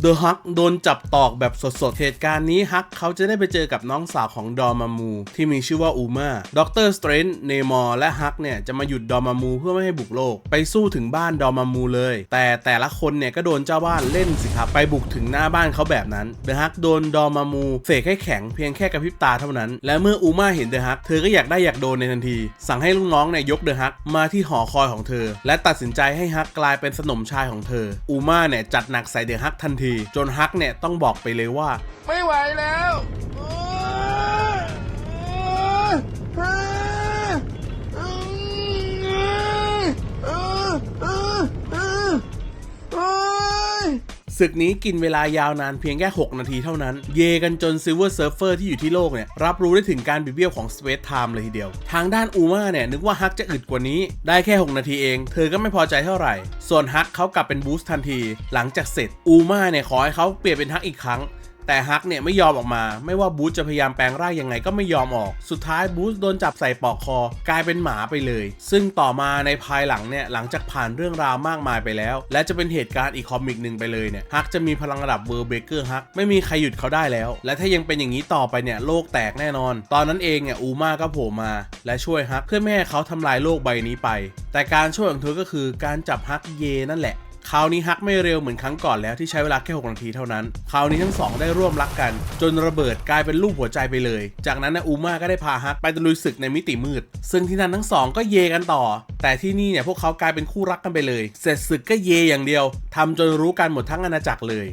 เดอะฮักโดนจับตอกแบบสดๆ เหตุการณ์นี้ฮักเขาจะได้ไปเจอกับน้องสาวของดอมามู ที่มีชื่อว่าอูมาด็อกเตอร์สเตรนท์เนมอร์และฮักเนี่ย จะมาหยุดดอมามูเพื่อไม่ให้บุกโลก ไปสู้ถึงบ้านดอมามูเลย แต่แต่ละคนเนี่ย ก็โดนเจ้าบ้านเล่นสิครับ ไปบุกถึงหน้าบ้านเขาแบบนั้น เดอะฮักโดนดอมามูเสกให้แข็งเพียงแค่กระพริบตาเท่านั้น และเมื่ออูมาเห็นเดอะฮักเธอก็อยากได้อยากโดนในทันที สั่งให้ลูกน้องเนี่ยยกเดอะฮักมาที่หอคอยของเธอ และตัดสินใจให้ฮักกลายเป็นสนมชายของเธอ อูมาเนี่ยจัดหนักใส่เดอะฮักทันทีจนฮักเนี่ยต้องบอกไปเลยว่า ไม่ไหวแล้ว ศึกนี้กินเวลายาวนานเพียงแค่ 6 นาทีเท่านั้น เยกันจนซิลเวอร์เซิร์ฟเฟอร์ที่อยู่ที่โลกเนี่ย รับรู้ได้ถึงการบิดเบี้ยวของสเปซไทม์เลยทีเดียว ทางด้านอูมาเนี่ย นึกว่าฮักจะอึดกว่านี้ ได้แค่ 6 นาทีเอง เธอก็ไม่พอใจเท่าไหร่ ส่วนฮักเขากลับเป็นบูสต์ทันที หลังจากเสร็จอูมาเนี่ยขอให้เขาเปลี่ยนเป็นฮักอีกครั้ง แต่ฮักเนี่ยไม่ยอมออกมา ไม่ว่าบูธจะพยายามแปลงร่างยังไงก็ไม่ยอมออก สุดท้ายบูธโดนจับใส่ปอกคอ กลายเป็นหมาไปเลย ซึ่งต่อมาในภายหลังเนี่ยหลังจากผ่านเรื่องราวมากมายไปแล้ว และจะเป็นเหตุการณ์อีกคอมิกหนึ่งไปเลยเนี่ยฮักจะมีพลังระดับเวอร์เบเกอร์ฮักไม่มีใครหยุดเขาได้แล้ว และถ้ายังเป็นอย่างนี้ต่อไปเนี่ยโลกแตกแน่นอน ตอนนั้นเองเนี่ยอูมาก็โผล่มา และช่วยฮักเพื่อไม่ให้เขาทำลายโลกใบนี้ไป แต่การช่วยของเธอก็คือการจับฮักเยนั่นแหละ คราวนี้ฮักไม่เร็วเหมือนครั้งก่อนแล้วที่ใช้เวลาแค่ 6 นาทีเท่านั้น คราวนี้ทั้งสองได้ร่วมรักกัน จนระเบิดกลายเป็นรูปหัวใจไปเลย จากนั้นนะอูมาก็ได้พาฮักไปตะลุยศึกในมิติมืด ซึ่งที่นั่นทั้งสองก็เยกันต่อ แต่ที่นี่เนี่ยพวกเขากลายเป็นคู่รักกันไปเลย เสร็จศึกก็เยอย่างเดียวทำจนรู้กันหมดทั้งอาณาจักรเลย